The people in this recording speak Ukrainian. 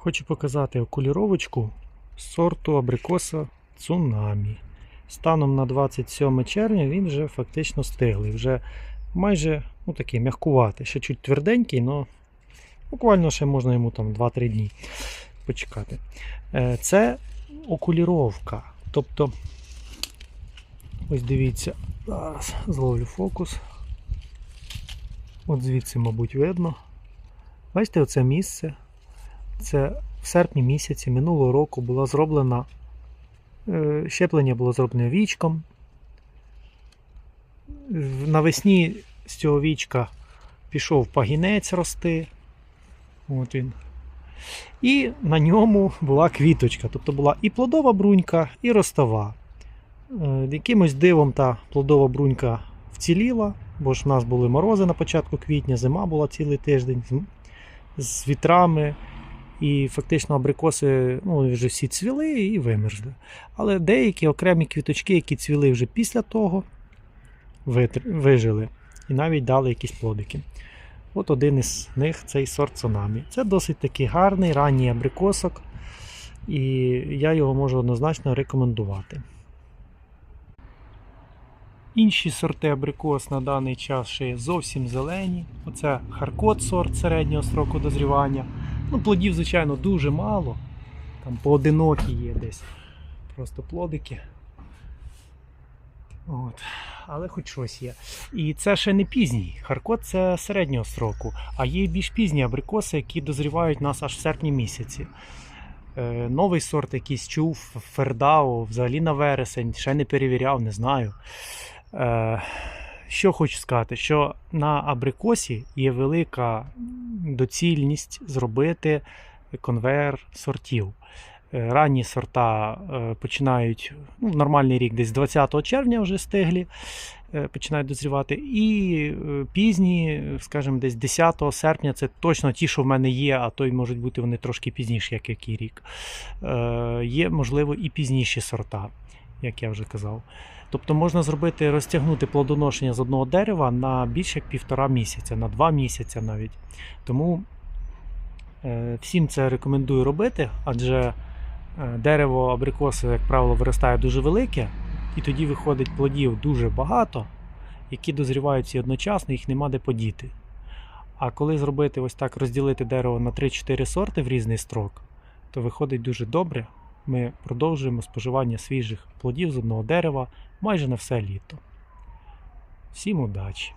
Хочу показати окуліровочку сорту абрикоса Цунамі. Станом на 27 червня він вже фактично стиглий. Вже майже ну, такий м'якуватий. Ще чуть тверденький, але буквально ще можна йому там 2-3 дні почекати. Е, Це окуліровка. Тобто, ось дивіться, зараз зловлю фокус. От звідси, мабуть, видно. Бачите, оце місце. Це в серпні місяці минулого року була зроблена. е, Щеплення було зроблене вічком. Навесні з цього вічка пішов пагінець рости. От він. І на ньому була квіточка. Тобто була і плодова брунька, і ростова. Е, Якимось дивом та плодова брунька вціліла, бо ж в нас були морози на початку квітня, зима була цілий тиждень з- з вітрами. І фактично абрикоси ну, вже всі цвіли і вимерзли. Але деякі окремі квіточки, які цвіли вже після того, вижили і навіть дали якісь плодики. От один із них цей сорт Цунамі. Це досить такий гарний ранній абрикосок, і я його можу однозначно рекомендувати. Інші сорти абрикос на даний час ще зовсім зелені. Оце Харкот сорт середнього строку дозрівання. Ну, плодів, звичайно, дуже мало. Там поодинокі є десь. Просто плодики. От. Але хоч щось є. І це ще не пізній. Харкот це середнього строку, а є більш пізні абрикоси, які дозрівають нас аж в серпні місяці. Е, новий сорт якийсь чув, Фердао, взагалі на вересень, ще не перевіряв, не знаю. Е, що хочу сказати, що на абрикосі є велика доцільність зробити конвейер сортів. Е, Ранні сорта е, починають ну, нормальний рік, десь 20 червня вже стиглі, е, починають дозрівати. І пізні, скажімо, десь 10 серпня це точно ті, що в мене є, а то й можуть бути вони трошки пізніші, як який рік. Є, можливо, і пізніші сорта, як я вже казав. Тобто можна зробити, розтягнути плодоношення з одного дерева на більше як півтора місяця, на два місяці навіть. Тому е, всім це рекомендую робити, адже е, дерево абрикоси, як правило, виростає дуже велике, і тоді виходить плодів дуже багато, які дозрівають всі одночасно, їх нема де подіти. А коли зробити ось так, розділити дерево на 3-4 сорти в різний строк, то виходить дуже добре. Ми продовжуємо споживання свіжих плодів з одного дерева майже на все літо. Всім удачі!